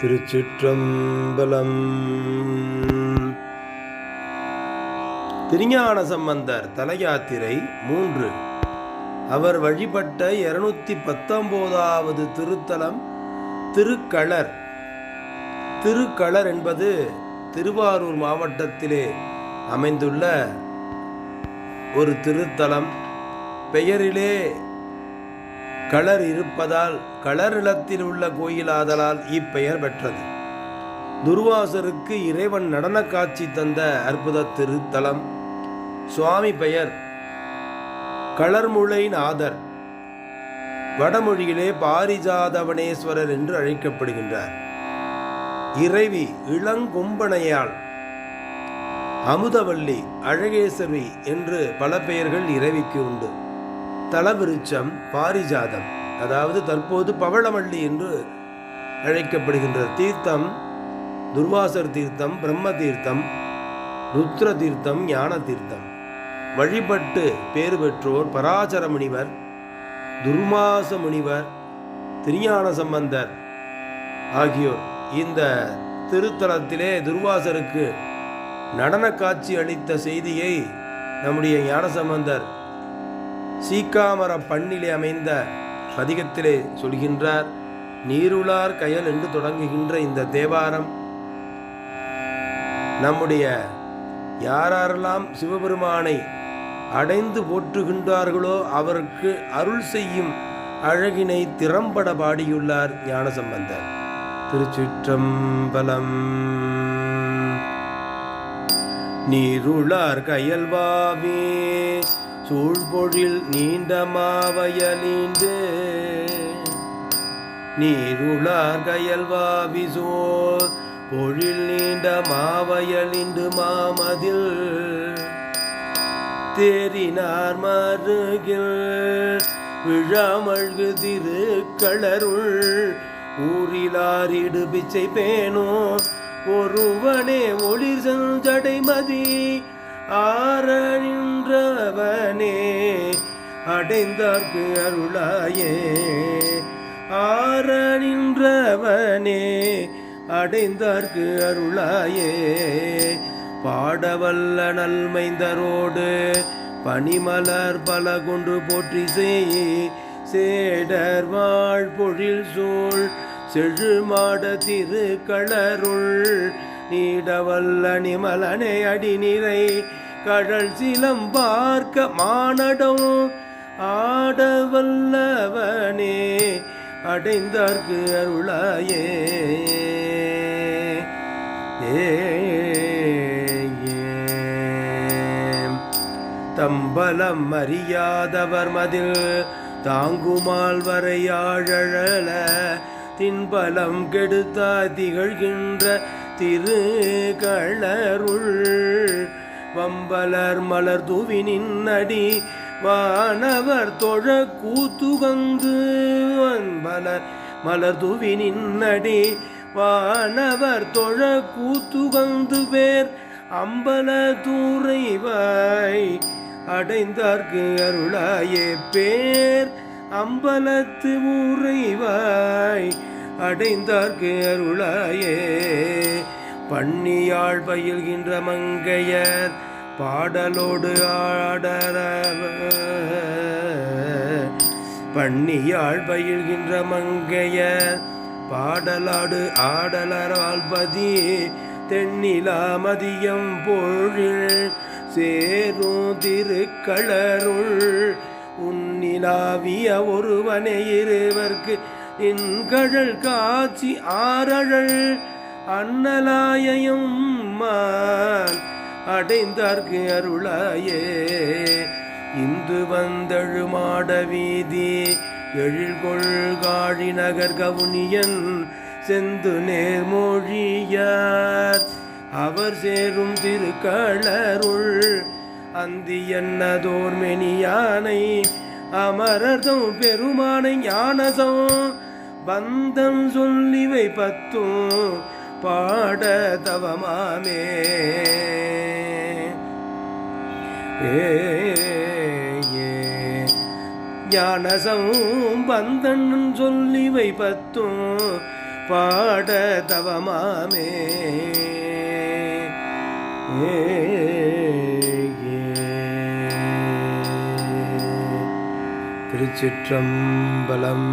திருச்சிற்றம்பலம். திருஞான சம்பந்தர் தலயாத்திரை மூன்று. அவர் வழிபட்ட இருநூத்தி பத்தொன்பதாவது திருத்தலம் திருக்களர் திருக்களர் என்பது திருவாரூர் மாவட்டத்திலே அமைந்துள்ள ஒரு திருத்தலம். பெயரிலே களர் இருப்பதால் களர் இளத்தில் உள்ள கோயிலாதலால் இப்பெயர் பெற்றது. துர்வாசருக்கு இறைவன் நடன காட்சி தந்த அற்புத திருத்தலம். சுவாமி பெயர் களர்முளை நாதர் வடமொழியிலே பாரிஜாதவனேஸ்வரர் என்று அழைக்கப்படுகின்றார். இறைவி இளங்கொம்பனையாள். அமுதவல்லி அழகேசவி என்று பல பெயர்கள் இறைவிக்கு உண்டு. தலவிருச்சம் பாரிஜாதம் அதாவது தற்போது பவளவள்ளி என்று அழைக்கப்படுகின்ற தீர்த்தம் துர்வாசர் தீர்த்தம் பிரம்ம தீர்த்தம் ருத்ர தீர்த்தம் ஞான தீர்த்தம். வழிபட்டு பேறு பெற்றோர் பராசர முனிவர் துர்மாச முனிவர் திருஞான சம்பந்தர் ஆகியோர். இந்த திருத்தலத்திலே துர்வாசருக்கு நடன காட்சி அளித்த செய்தியை நம்முடைய ஞானசம்பந்தர் சீக்காமர பண்ணிலே அமைந்த பதிகத்திலே சொல்கின்றார் நீருளார் கயல் என்று தொடங்குகின்ற இந்த தேவாரம் நம்முடைய யாரெல்லாம் சிவபெருமானை அடைந்து போற்றுகின்றார்களோ அவருக்கு அருள் செய்யும் அழகினை திறம்பட பாடியுள்ளார் ஞானசம்பந்தர். திருச்சிற்றம்பலம். நீருளார் கயல்வாவே சூழ்பொழில் நீண்ட மாவயலீண்டு. நீருளார் கயல்வாவி சோர் பொழில் நீண்ட மாவயலிண்டு மாமதில். தேறினார் மருகில் விழாமழ்கு திருக்களருள் ஊரிலாரிடு பிச்சை பேணோ ஒருவனே ஒளிர் செஞ்சடைமதி. ஆரணின்றவனே அடைந்தார்க்கு அருளாயே. ஆரணின்றவனே அடைந்தார்க்கு அருளாயே. பாடவல்ல நல்மைந்தரோடு பனிமலர் பல கொண்டு போற்றி செய் சேடர் வாழ் பொழில் சூழ் செழுமாட திருக்களருள் நீடவல்ல நிமலனே அடிநிறை கடல் சிலம் பார்க்க மானடம் ஆடவல்லவனே அடைந்தார்க்கு அருளாயே. ஏ தம்பலம் அறியாதவர் மதில் தாங்குமால் வரையாழல தின்பலம் கெடுத்தா திகழ்கின்ற திருக்களருள் வம்பலர் மலர் துவினின் அடி வானவர் தொழ கூத்துகந்து வன்பலர் மலர் துவினின் அடி வானவர் தொழ கூத்துகந்து பேர் அம்பல தூரைவாய் அடைந்தார்க்கு அருளாயே பேர் அம்பலத்து ஊரைவாய் அடைந்தார்க்கு அருளாயே. பண்ணியாழ் பயில்கின்ற மங்கையர் பாடலோடு ஆடரவ பண்ணியாழ் பயில்கின்ற மங்கையர் பாடலாடு ஆடலரால் பதி தென்னிலா மதியம் பொழில் சேரும் திருக்களருள் உன்னிலாவிய ஒருவனே இருவர்க்கு இன்கழல் காட்சி ஆரழல் அன்னலாயம் மான் அடைந்தார்க்கு அருளாயே. இந்து வந்தழுமாட வீதி எழில்கொள் காழி நகர் கவுனியன் செந்து நேர்மொழியார். அவர் சேரும் திருக்களருள் அந்தி என்னதோர் மெனியானை அமரர்தம் பெருமானை ஞானசம் பந்தம் சொல்லிவை பத்தும் பாட தவமாமே ஏ ஞானசம் பந்தன் சொல்லிவை பத்தும் பாட தவமாமே ஏ. திருச்சிற்றம்பலம்.